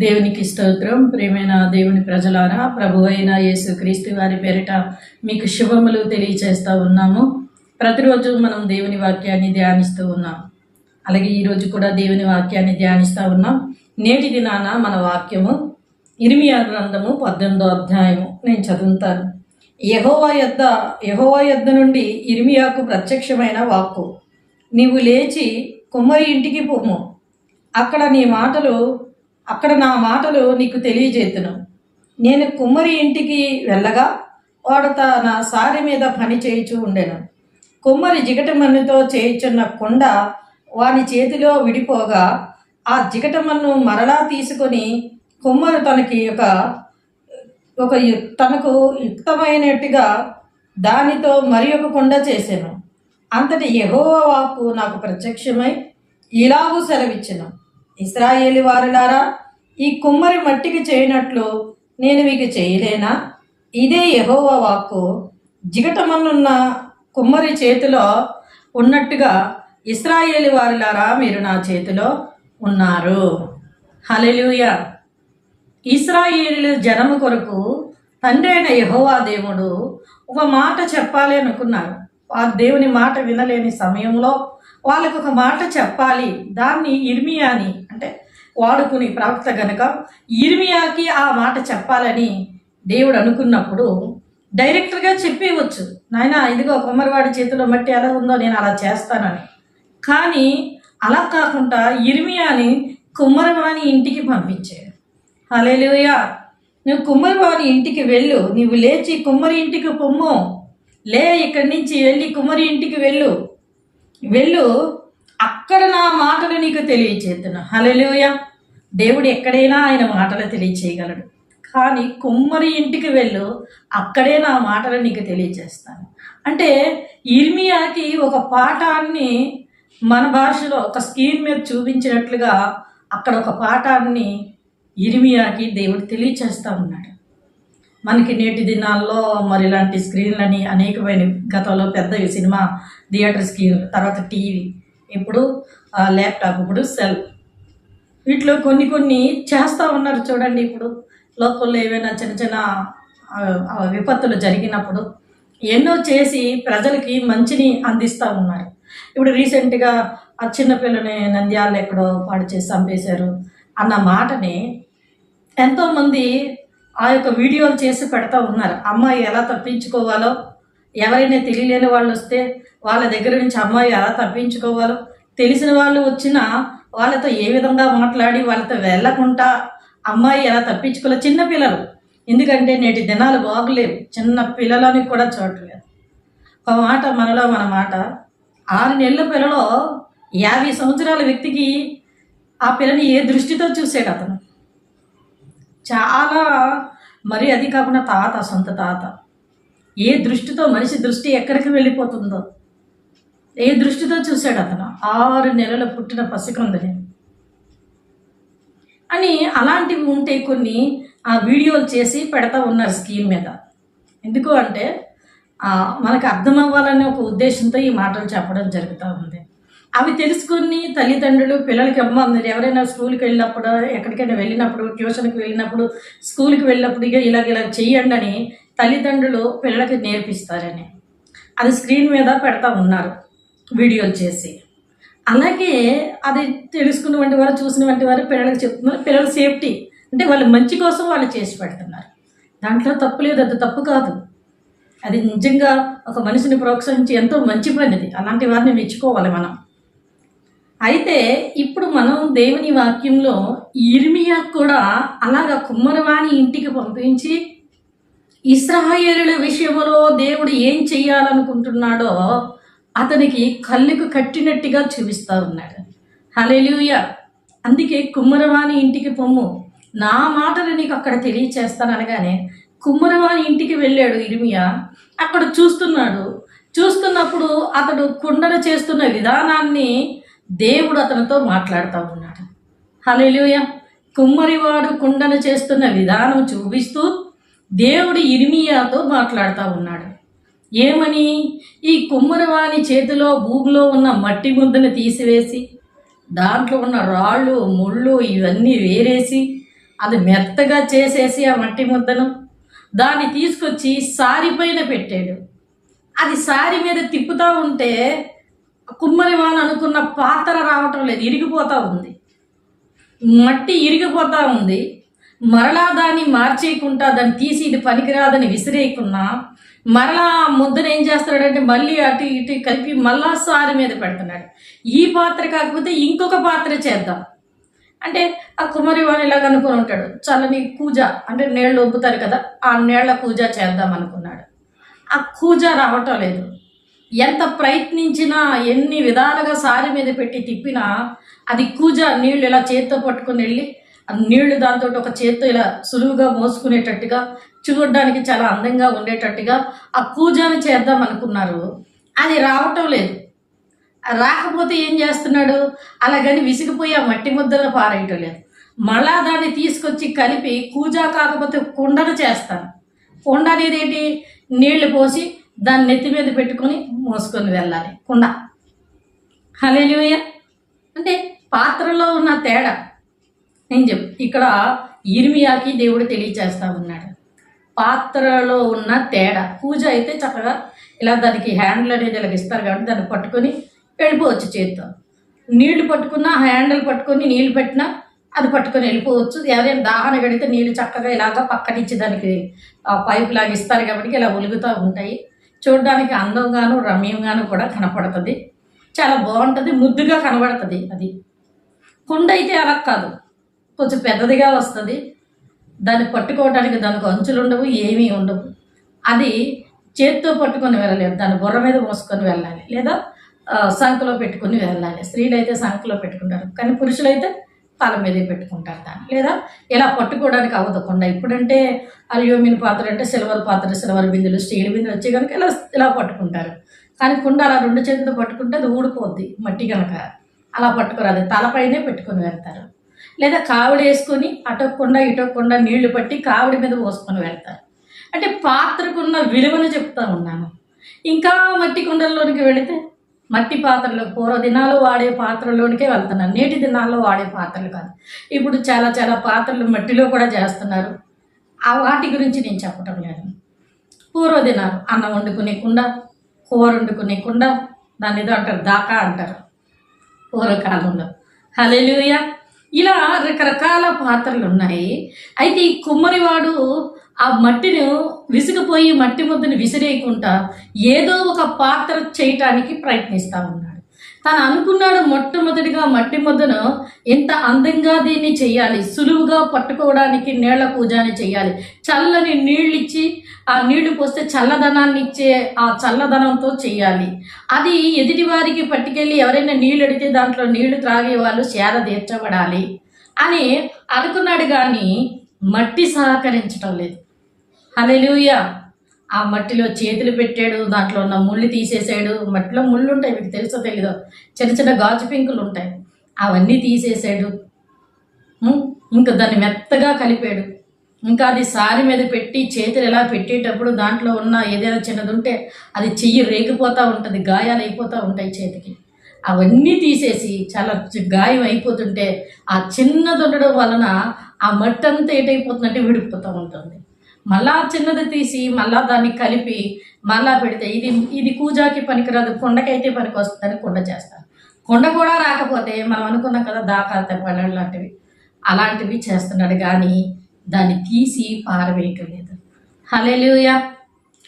దేవునికి స్తోత్రం. ప్రేమైన దేవుని ప్రజలారా ప్రభు అయిన యేసు క్రీస్తు వారి పేరిట మీకు శుభములు తెలియచేస్తూ ఉన్నాము. ప్రతిరోజు మనం దేవుని వాక్యాన్ని ధ్యానిస్తూ ఉన్నాం. అలాగే ఈరోజు కూడా దేవుని వాక్యాన్ని ధ్యానిస్తూ ఉన్నాం. నేటి దినాన మన వాక్యము ఇరిమియా గ్రంథము పద్దెనిమిదో అధ్యాయము. నేను చదువుతాను. యహోవా యొద్ద యహోవా యొద్ద నుండి ఇర్మియాకు ప్రత్యక్షమైన వాక్కు. నీవు లేచి కుమ్మరి ఇంటికి పొమ్ము అక్కడ నీ మాటలు అక్కడ నా మాటలు నీకు తెలియజేతును. నేను కుమ్మరి ఇంటికి వెళ్ళగా వాడు తన సారి మీద పని చేయుచు ఉండెను. కుమ్మరి జిగటమన్నుతో చేయుచున్న కొండ వాని చేతిలో విడిపోగా ఆ జిగటమన్ను మరలా తీసుకొని కుమ్మరు తనకి ఒక ఒక యు- తనకు యుక్తమైనట్టుగా దానితో మరి ఒక కొండ చేశాను అంతటి యెహోవా వాక్కు నాకు ప్రత్యక్షమై ఇలాగూ సెలవిచ్చాను. ఇస్రాయేలి వారులారా ఈ కుమ్మరి మట్టికి చేయనట్లు నేను మీకు చేయలేనా? ఇదే యహోవ వాక్కు. జిగటమన్నున్న కుమ్మరి చేతిలో ఉన్నట్టుగా ఇస్రాయేలి వారులారా మీరు నా చేతిలో ఉన్నారు. హలెలుయ ఇస్రాయేలు జనము కొరకు తండ్రి అయిన యహోవా దేవుడు ఒక మాట చెప్పాలి అనుకున్నారు ఆ దేవుని మాట వినలేని సమయంలో వాళ్ళకు ఒక మాట చెప్పాలి. దాన్ని ఇర్మియాని అంటే వాడుకుని ప్రవక్త గనక ఇర్మియాకి ఆ మాట చెప్పాలని దేవుడు అనుకున్నప్పుడు డైరెక్ట్గా చెప్పేవచ్చు నాయన ఇదిగో కుమ్మరివాడి చేతిలో మట్టి ఎలా ఉందో నేను అలా చేస్తానని. కానీ అలా కాకుండా ఇర్మియాని కుమ్మరివాని ఇంటికి పంపించాడు. హల్లెలూయా! నువ్వు కుమ్మరివాణి ఇంటికి వెళ్ళు. నువ్వు లేచి కుమ్మరి ఇంటికి పొమ్ము. లే ఇక్కడి నుంచి వెళ్ళి కుమ్మరి ఇంటికి వెళ్ళు. వెళ్ళు అక్కడ నా మాటలు నీకు తెలియచేతున్నా హల్లెలూయా. దేవుడు ఎక్కడైనా ఆయన మాటలు తెలియచేయగలడు. కానీ కుమ్మరి ఇంటికి వెళ్ళు అక్కడే నా మాటలు నీకు తెలియచేస్తాను. అంటే ఇర్మియాకి ఒక పాఠాన్ని మన భాషలో ఒక స్క్రీన్ మీద చూపించినట్లుగా అక్కడ ఒక పాఠాన్ని ఇర్మియాకి దేవుడు తెలియచేస్తూ ఉన్నాడు. మనకి నేటి దినాల్లో మరి ఇలాంటి స్క్రీన్లని అనేకమైన గతంలో పెద్ద సినిమా థియేటర్ స్క్రీన్ తర్వాత టీవీ ఇప్పుడు ల్యాప్టాప్ ఇప్పుడు సెల్. వీటిలో కొన్ని కొన్ని చేస్తూ ఉన్నారు చూడండి ఇప్పుడు. లోకల్లో ఏవైనా చిన్న చిన్న విపత్తులు జరిగినప్పుడు ఎన్నో చేసి ప్రజలకి మంచిని అందిస్తూ ఉన్నారు. ఇప్పుడు రీసెంట్గా ఆ చిన్నపిల్లని నంద్యాలు ఎక్కడో పాడు చేసి చంపేశారు అన్న మాటని ఎంతోమంది ఆ యొక్క వీడియోలు చేసి పెడతా ఉన్నారు. అమ్మాయి ఎలా తప్పించుకోవాలో ఎవరైనా తెలియలేని వాళ్ళు వస్తే వాళ్ళ దగ్గర నుంచి అమ్మాయి ఎలా తప్పించుకోవాలో తెలిసిన వాళ్ళు వచ్చినా వాళ్ళతో ఏ విధంగా మాట్లాడి వాళ్ళతో వెళ్ళకుండా అమ్మాయి ఎలా తప్పించుకోవాలో చిన్న పిల్లలు. ఎందుకంటే నేటి దినాలు బాగులేవు. చిన్న పిల్లలని కూడా చూడలేదు ఒక మాట మనలో మన మాట. ఆరు నెలల పిల్లలో యాభై సంవత్సరాల వ్యక్తికి ఆ పిల్లని ఏ దృష్టితో చూసాడు అతను చాలా మరి అది కాకుండా తాత సొంత తాత. ఏ దృష్టితో మనిషి దృష్టి ఎక్కడికి వెళ్ళిపోతుందో? ఏ దృష్టితో చూశాడు అతను? ఆరు నెలలు పుట్టిన పసికందని. అని అలాంటివి ఉంటే కొన్ని ఆ వీడియోలు చేసి పెడతా ఉన్నారు స్క్రీన్ మీద. ఎందుకు అంటే మనకు అర్థం అవ్వాలనే ఒక ఉద్దేశంతో ఈ మాటలు చెప్పడం జరుగుతూ ఉంది. అవి తెలుసుకుని తల్లిదండ్రులు పిల్లలకి అమ్మ మీరు ఎవరైనా స్కూల్కి వెళ్ళినప్పుడు ఎక్కడికైనా వెళ్ళినప్పుడు ట్యూషన్కి వెళ్ళినప్పుడు స్కూల్కి వెళ్ళినప్పుడు ఇక ఇలాగ ఇలా చేయండి అని తల్లిదండ్రులు పిల్లలకి నేర్పిస్తారని. అది స్క్రీన్ మీద పెడతా ఉన్నారు వీడియోలు చేసి. అలాగే అది తెలుసుకున్న వంటి వారు చూసిన వంటి వారు పిల్లలకు చెప్తున్నారు. పిల్లల సేఫ్టీ అంటే వాళ్ళ మంచి కోసం వాళ్ళు చేసి పెడుతున్నారు. దాంట్లో తప్పు లేదు అది తప్పు కాదు. అది నిజంగా ఒక మనిషిని ప్రోత్సహించి ఎంతో మంచి పనిది. అలాంటి వారిని మెచ్చుకోవాలి మనం. అయితే ఇప్పుడు మనం దేవుని వాక్యంలో ఇర్మియా కూడా అలాగా కుమ్మరవాణి ఇంటికి పంపించి ఇస్రాయేలుల విషయంలో దేవుడు ఏం చెయ్యాలనుకుంటున్నాడో అతనికి కళ్ళుకు కట్టినట్టుగా చూపిస్తూ ఉన్నాడు హలెలుయ అందుకే కుమ్మరవాణి ఇంటికి పొమ్ము. నా మాటలు నీకు అక్కడ తెలియచేస్తాను అనగానే కుమ్మరవాణి ఇంటికి వెళ్ళాడు ఇర్మియా. అక్కడ చూస్తున్నాడు. చూస్తున్నప్పుడు అతడు కుండలు చేస్తున్న విధానాన్ని దేవుడు అతనితో మాట్లాడుతూ ఉన్నాడు. హలోయ కుమ్మరివాడు కుండను చేస్తున్న విధానం చూపిస్తూ దేవుడు ఇర్మియాతో మాట్లాడుతూ ఉన్నాడు. ఏమని? ఈ కుమ్మరివాని చేతిలో భూమిలో ఉన్న మట్టి ముద్దను తీసివేసి దాంట్లో ఉన్న రాళ్ళు ముళ్ళు ఇవన్నీ వేరేసి అది మెత్తగా చేసేసి ఆ మట్టి ముద్దను దాన్ని తీసుకొచ్చి సారి పైన పెట్టాడు. అది సారి మీద తిప్పుతూ ఉంటే కుమ్మరివాన్ అనుకున్న పాత్ర రావటం లేదు. ఇరిగిపోతూ ఉంది. మట్టి ఇరిగిపోతూ ఉంది. మరలా దాన్ని మార్చేయకుండా దాన్ని తీసి ఇది పనికిరాదని విసిరేయకున్నా మరలా ఆ ముద్దను ఏం చేస్తున్నాడంటే మళ్ళీ అటు ఇటు కలిపి మళ్ళా సారి మీద పెడుతున్నాడు. ఈ పాత్ర కాకపోతే ఇంకొక పాత్ర చేద్దాం. అంటే ఆ కుమారి వాడు ఇలాగ అనుకుని ఉంటాడు. చల్లని కూజ అంటే నీళ్ళు ఒప్పుతారు కదా ఆ నీళ్ళ కూజ చేద్దాం అనుకున్నాడు. ఆ కూజ రావటం లేదు. ఎంత ప్రయత్నించినా ఎన్ని విధాలుగా సారి మీద పెట్టి తిప్పినా అది కూజ నీళ్ళు ఇలా చేత్తో పట్టుకుని వెళ్ళి నీళ్ళు దాంతో ఒక చేత్తో ఇలా సులువుగా మోసుకునేటట్టుగా చూడడానికి చాలా అందంగా ఉండేటట్టుగా ఆ కూజాని చేద్దాం అనుకున్నారు. అది రావటం లేదు. రాకపోతే ఏం చేస్తున్నాడు? అలాగని విసిగిపోయి ఆ మట్టి ముద్దలు పారేయటం లేదు. మళ్ళా దాన్ని తీసుకొచ్చి కలిపి కూజా కాకపోతే కుండను చేస్తాను. కుండ అనేది ఏంటి? నీళ్ళు పోసి దాన్ని నెత్తి మీద పెట్టుకొని మోసుకొని వెళ్ళాలి. కుండ. హలేలుయ అంటే పాత్రలో ఉన్న తేడా. నేను చెప్పు ఇక్కడ ఇర్మియాకి దేవుడు తెలియచేస్తా ఉన్నాడు. పాత్రలో ఉన్న తేడా. పూజ అయితే చక్కగా ఇలా దానికి హ్యాండిల్ అనేది ఇలా ఇస్తారు కాబట్టి దాన్ని పట్టుకొని వెళ్ళిపోవచ్చు చేత్తో. నీళ్ళు పట్టుకున్నా హ్యాండిల్ పట్టుకొని నీళ్ళు పెట్టినా అది పట్టుకొని వెళ్ళిపోవచ్చు. ఎవరైనా దాహన గడితే నీళ్ళు చక్కగా ఇలాగ పక్కనిచ్చి దానికి ఆ పైపు లాగా ఇస్తారు కాబట్టి ఇలా ఒలుగుతూ ఉంటాయి. చూడడానికి అందంగాను రమ్యంగాను కూడా కనపడుతుంది. చాలా బాగుంటుంది ముద్దుగా కనబడుతుంది అది. కుండ అయితే అలా కాదు. కొంచెం పెద్దదిగా వస్తుంది. దాన్ని పట్టుకోవడానికి దానికి అంచులు ఉండవు ఏమీ ఉండవు. అది చేత్తో పట్టుకొని వెళ్ళలేదు. దాన్ని బుర్ర మీద మోసుకొని వెళ్ళాలి. లేదా సంఖలో పెట్టుకుని పెట్టుకొని వెళ్ళాలి. స్త్రీలు అయితే సంఖలో పెట్టుకుంటారు. కానీ పురుషులైతే తల మీదే పెట్టుకుంటారు దాన్ని. లేదా ఇలా పట్టుకోవడానికి అవ్వదు కుండ ఇప్పుడంటే అల్యూమినియం పాత్ర అంటే సిల్వర్ పాత్ర సిల్వర్ బిందులు స్టీల్ బిందులు వచ్చి కనుక ఇలా ఇలా పట్టుకుంటారు. కానీ కుండ అలా రెండు చేతులతో పట్టుకుంటే అది ఊడిపోద్ది మట్టి కనుక అలా పట్టుకోరాదు తలపైనే పెట్టుకొని వెళ్తారు. లేదా కావిడి వేసుకొని అటొక్కుండా ఇటొక్కుండా నీళ్ళు పట్టి కావిడి మీద పోసుకొని వెళ్తారు. అంటే పాత్రకున్న విలువను చెప్తా ఉన్నాను. ఇంకా మట్టి కుండల్లోనికి వెళితే మట్టి పాత్రలు పూర్వ దినాలు వాడే పాత్రలోనికే వెళ్తున్నాను నేటి దినాల్లో వాడే పాత్రలు కాదు. ఇప్పుడు చాలా చాలా పాత్రలు మట్టిలో కూడా చేస్తున్నారు. ఆ వాటి గురించి నేను చెప్పటం లేదు. పూర్వ దినాలు అన్నం వండుకునేకుండా కూర వండుకునేకుండ దాని ఏదో అంటారు దాకా అంటారు. పూర్వకాలంలో హలెలుయ ఇలా రకరకాల పాత్రలు ఉన్నాయి. అయితే ఈ కుమ్మరివాడు ఆ మట్టిని విసిగిపోయి మట్టి ముద్దను విసిరేయకుండా ఏదో ఒక పాత్ర చేయటానికి ప్రయత్నిస్తూ ఉన్నాడు. తను అనుకున్నాడు మొట్టమొదటిగా మట్టి ముద్దను ఎంత అందంగా దీన్ని చేయాలి సులువుగా పట్టుకోవడానికి నీళ్ళ పూజని చేయాలి. చల్లని నీళ్ళు ఇచ్చి ఆ నీళ్ళు పోస్తే చల్లదనాన్ని ఇచ్చే ఆ చల్లదనంతో చేయాలి. అది ఎదుటి వారికి పట్టుకెళ్ళి ఎవరైనా నీళ్ళు అడిగితే దాంట్లో నీళ్ళు త్రాగే వాళ్ళు సేద తీర్చబడాలి అని అనుకున్నాడు కానీ మట్టి సహకరించటం లేదు. హలెలుయ ఆ మట్టిలో చేతులు పెట్టాడు దాంట్లో ఉన్న ముళ్ళు తీసేసాడు. మట్టిలో ముళ్ళు ఉంటాయి మీకు తెలుసో తెలీదో. చిన్న చిన్న గాజు పింకులు ఉంటాయి అవన్నీ తీసేసాడు. ఇంకా దాన్ని మెత్తగా కలిపాడు. ఇంకా అది సారి మీద పెట్టి చేతులు ఎలా పెట్టేటప్పుడు దాంట్లో ఉన్న ఏదైనా చిన్నది ఉంటే అది చెయ్యి రేగిపోతూ ఉంటుంది గాయాలు అయిపోతూ ఉంటాయి చేతికి. అవన్నీ తీసేసి చాలా గాయం అయిపోతుంటే ఆ చిన్నది ఉండడం వలన ఆ మట్టి అంతా ఏటైపోతుందంటే విడిపోతూ ఉంటుంది. మళ్ళా చిన్నది తీసి మళ్ళా దాన్ని కలిపి మళ్ళా పెడితే ఇది ఇది కూజాకి పనికిరాదు కొండకైతే పనికి వస్తుందని కొండ చేస్తారు. కొండ కూడా రాకపోతే మనం అనుకున్నాం కదా దాకా పళ్ళు లాంటివి. అలాంటివి చేస్తున్నాడు కానీ దాన్ని తీసి పారవేయటం లేదు హలేలుయ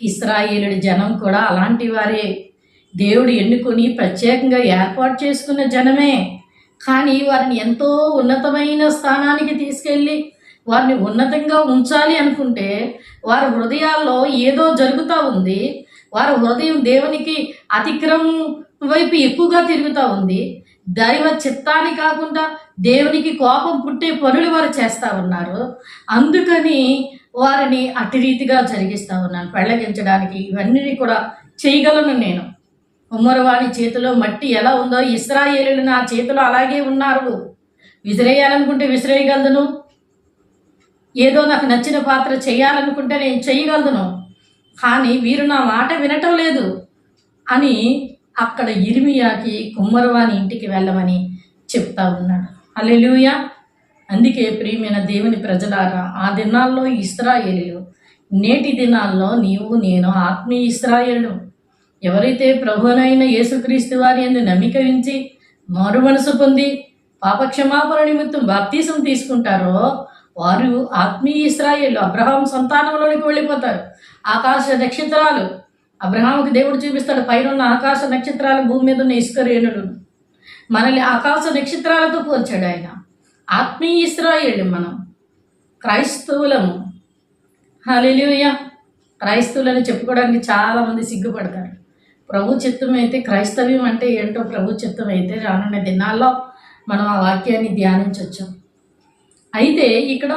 ఇస్రాయేలుడి జనం కూడా అలాంటి వారే. దేవుడు ఎన్నుకొని ప్రత్యేకంగా ఏర్పాటు చేసుకున్న జనమే. కానీ వారిని ఎంతో ఉన్నతమైన స్థానానికి తీసుకెళ్ళి వారిని ఉన్నతంగా ఉంచాలి అనుకుంటే వారి హృదయాల్లో ఏదో జరుగుతూ ఉంది. వారి హృదయం దేవునికి అతిక్రమం వైపు ఎక్కువగా తిరుగుతూ ఉంది. దైవ చిత్తాన్ని కాకుండా దేవునికి కోపం పుట్టే పనులు వారు చేస్తూ ఉన్నారు. అందుకని వారిని అటు రీతిగా జరిగిస్తూ ఉన్నాను. పెళ్ళగించడానికి ఇవన్నీ కూడా చేయగలను నేను. ఉమ్మరవాణి చేతిలో మట్టి ఎలా ఉందో ఇస్రాయేలు నా చేతిలో అలాగే ఉన్నారు. విసిరేయాలనుకుంటే విసిరేయగలను. ఏదో నాకు నచ్చిన పాత్ర చేయాలనుకుంటే నేను చేయగలను. కానీ వీరు నా మాట వినటం లేదు అని అక్కడ ఇరిమియాకి కుమ్మరవాణి ఇంటికి వెళ్ళమని చెప్తా ఉన్నాడు. అల్లెలుయా అందుకే ప్రియమైన దేవుని ప్రజలారా ఆ దినాల్లో ఇస్రాయేలు నేటి దినాల్లో నీవు నేను ఆత్మీయ ఇస్రాయేలు ఎవరైతే ప్రభునైన యేసుక్రీస్తు వారి ఎందు నమ్మిక ఉంచి మారు మనసు పొంది పాపక్షమాపణ నిమిత్తం బాప్తీసం తీసుకుంటారో వారు ఆత్మీయ ఇస్రాయేలు అబ్రహాం సంతానంలోనికి వెళ్ళిపోతారు. ఆకాశ నక్షత్రాలు. అబ్రహాంకి దేవుడు చూపిస్తాడు పైన ఉన్న ఆకాశ నక్షత్రాలు భూమి మీద ఉన్న ఇసుకరేణుడు మనల్ని ఆకాశ నక్షత్రాలతో పోల్చాడు ఆయన. ఆత్మీయ ఇస్రాయేళ్ళు మనం. క్రైస్తవులము. హాలేలుయ క్రైస్తవులని చెప్పుకోవడానికి చాలామంది సిగ్గుపడతారు. ప్రభు చిత్తం అయితే క్రైస్తవ్యం అంటే ఏంటో ప్రభు చిత్తం అయితే రానున్న దినాల్లో మనం ఆ వాక్యాన్ని ధ్యానించవచ్చు అయితే ఇక్కడ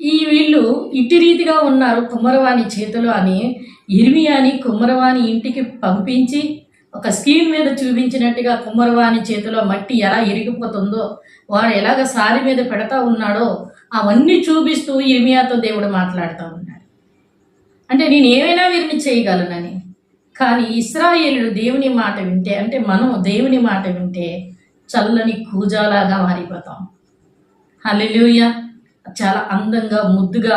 ఈ వీళ్ళు ఇట్టి రీతిగా ఉన్నారు కుమ్మరవాణి చేతులు అని ఇర్మియాని కుమ్మరవాణి ఇంటికి పంపించి ఒక స్కీమ్ మీద చూపించినట్టుగా కుమ్మరవాణి చేతిలో మట్టి ఎలా ఇరిగిపోతుందో వాడు ఎలాగ సారి మీద పెడతా ఉన్నాడో అవన్నీ చూపిస్తూ ఇర్మియాతో దేవుడు మాట్లాడుతూ ఉన్నాడు. అంటే నేను ఏమైనా వీరిని చేయగలనని? కానీ ఇస్రాయేలుడు దేవుని మాట వింటే అంటే మనం దేవుని మాట వింటే చల్లని కూజాలాగా మారిపోతాం. హలెలుయ చాలా అందంగా ముద్దుగా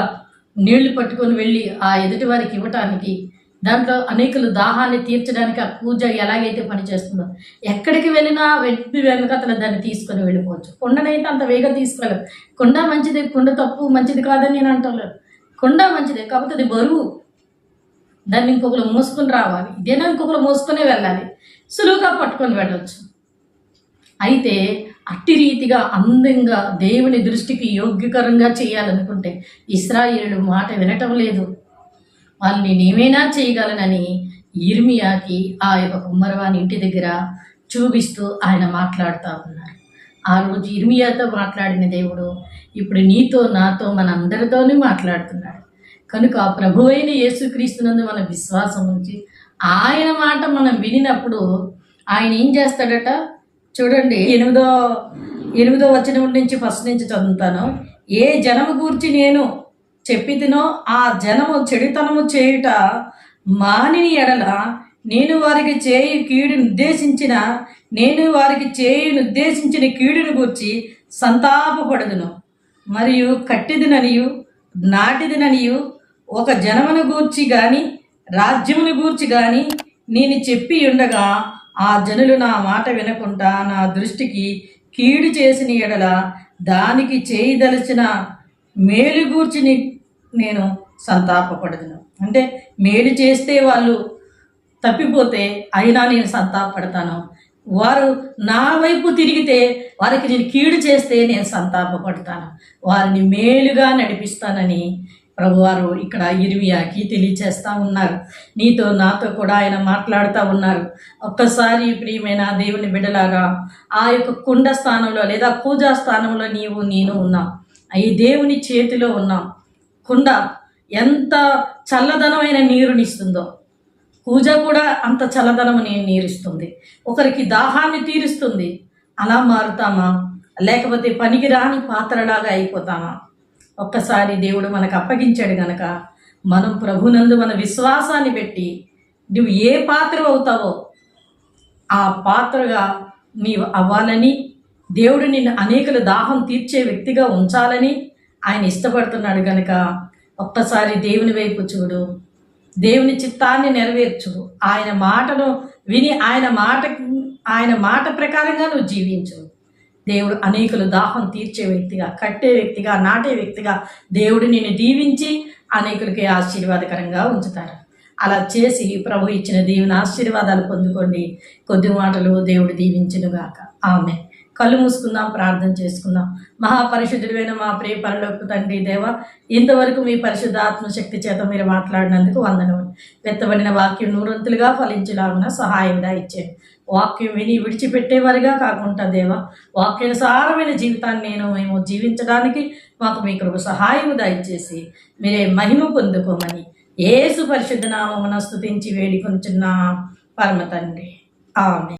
నీళ్ళు పట్టుకొని వెళ్ళి ఆ ఎదుటి వారికి ఇవ్వటానికి దాంట్లో అనేకులు దాహాన్ని తీర్చడానికి ఆ పూజ ఎలాగైతే పనిచేస్తుందో ఎక్కడికి వెళ్ళినా వ్యక్తి వెనకతలు దాన్ని తీసుకొని వెళ్ళిపోవచ్చు. కొండనైతే అంత వేగం తీసుకెళ్ళదు కొండ మంచిది కొండ తప్పు మంచిది కాదని నేను అంటలేదు కొండ మంచిదే కాకపోతే అది బరువు. దాన్ని ఇంకొకరు మోసుకొని రావాలి. ఇదేనా ఇంకొకరు మోసుకొని వెళ్ళాలి. సులువుగా పట్టుకొని వెళ్ళొచ్చు. అయితే అట్టి రీతిగా అందంగా దేవుని దృష్టికి యోగ్యకరంగా చేయాలనుకుంటే ఇస్రాయేలు మాట వినటం లేదు. వాళ్ళని నేనేమైనా చేయగలనని ఇర్మియాకి ఆ యొక్క కుమ్మరవాని ఇంటి దగ్గర చూపిస్తూ ఆయన మాట్లాడుతూ ఉన్నారు. ఆ రోజు ఇర్మియాతో మాట్లాడిన దేవుడు ఇప్పుడు నీతో నాతో మన అందరితోనే మాట్లాడుతున్నాడు. కనుక ఆ ప్రభువైన యేసుక్రీస్తునందు మన విశ్వాసం ఉంచి ఆయన మాట మనం వినినప్పుడు ఆయన ఏం చేస్తాడట? చూడండి. ఎనిమిదో ఎనిమిదో వచ్చిన నుంచి ఫస్ట్ నుంచి చదువుతాను. ఏ జనము గూర్చి నేను చెప్పితినో ఆ జనము చెడుతనము చేయుట మానిని ఎడల నేను వారికి చేయి కీడు నిర్దేశించిన నేను వారికి చేయి నిర్దేశించిన కీడును గూర్చి సంతాపపడదును. మరియు కట్టిదిననియు నాటిదిననియు ఒక జనమును గూర్చి గాని రాజ్యమును గూర్చి గాని నేను చెప్పి ఉండగా ఆ జనులు నా మాట వినకుండా నా దృష్టికి కీడు చేసిన ఎడల దానికి చేయదలిచిన మేలుగూర్చి నేను సంతాపపడదును. అంటే మేలు చేస్తే వాళ్ళు తప్పిపోతే అయినా నేను సంతాపడతాను వారు నా వైపు తిరిగితే వారికి నేను కీడు చేస్తే నేను సంతాపపడతాను. వారిని మేలుగా నడిపిస్తానని ప్రభువారు ఇక్కడ ఇరివియాకి తెలియచేస్తూ ఉన్నారు. నీతో నాతో కూడా ఆయన మాట్లాడుతూ ఉన్నారు. ఒక్కసారి ప్రియమైన దేవుని బిడ్డలాగా ఆ యొక్క కుండ స్థానంలో లేదా పూజా స్థానంలో నీవు నేను ఉన్నాం. ఈ దేవుని చేతిలో ఉన్నాం. కుండ ఎంత చల్లదనమైన నీరునిస్తుందో. పూజ కూడా అంత చల్లదనము నీ నీరుస్తుంది. ఒకరికి దాహాన్ని తీరుస్తుంది. అలా మారుతామా? లేకపోతే పనికి రాని పాత్రలాగా అయిపోతామా? ఒక్కసారి దేవుడు మనకు అప్పగించాడు గనక మనం ప్రభునందు మన విశ్వాసాన్ని పెట్టి నువ్వు ఏ పాత్ర అవుతావో ఆ పాత్రగా నీవు అవ్వాలని దేవుడు నిన్ను అనేకుల దాహం తీర్చే వ్యక్తిగా ఉంచాలని ఆయన ఇష్టపడుతున్నాడు గనక ఒక్కసారి దేవుని వైపు చూడు. దేవుని చిత్తాన్ని నెరవేర్చు. ఆయన మాటను విని ఆయన మాట ఆయన మాట ప్రకారంగా నువ్వు జీవించు. దేవుడు అనేకులు దాహం తీర్చే వ్యక్తిగా కట్టే వ్యక్తిగా నాటే వ్యక్తిగా దేవుడు నిన్ను దీవించి అనేకులకి ఆశీర్వాదకరంగా ఉంచుతారు. అలా చేసి ప్రభు ఇచ్చిన దేవుని ఆశీర్వాదాలు పొందుకోండి. కొద్ది మాటలు దేవుడు దీవించునుగాక. ఆమె కళ్ళు మూసుకుందాం ప్రార్థన చేసుకుందాం. మహాపరిశుద్ధుడైన మా ప్రియ పరలోకి తండ్రి దేవ ఇంతవరకు మీ పరిశుద్ధ ఆత్మశక్తి చేత మీరు మాట్లాడినందుకు వందనం వెత్తబడిన వాక్యం నూరంతులుగా ఫలించేలాగా సహాయంగా ఇచ్చేది వాక్యం విని విడిచిపెట్టేవారిగా కాకుండా దేవ వాక్యానుసారమైన జీవితాన్ని నేను మేము జీవించడానికి మాకు మీ కృప సహాయం దయచేసి మీరే మహిమ పొందుకోమని ఏసు పరిశుద్ధ నామమున స్థుతించి వేడుకొంచున్నా. పరమ తండ్రి. ఆమె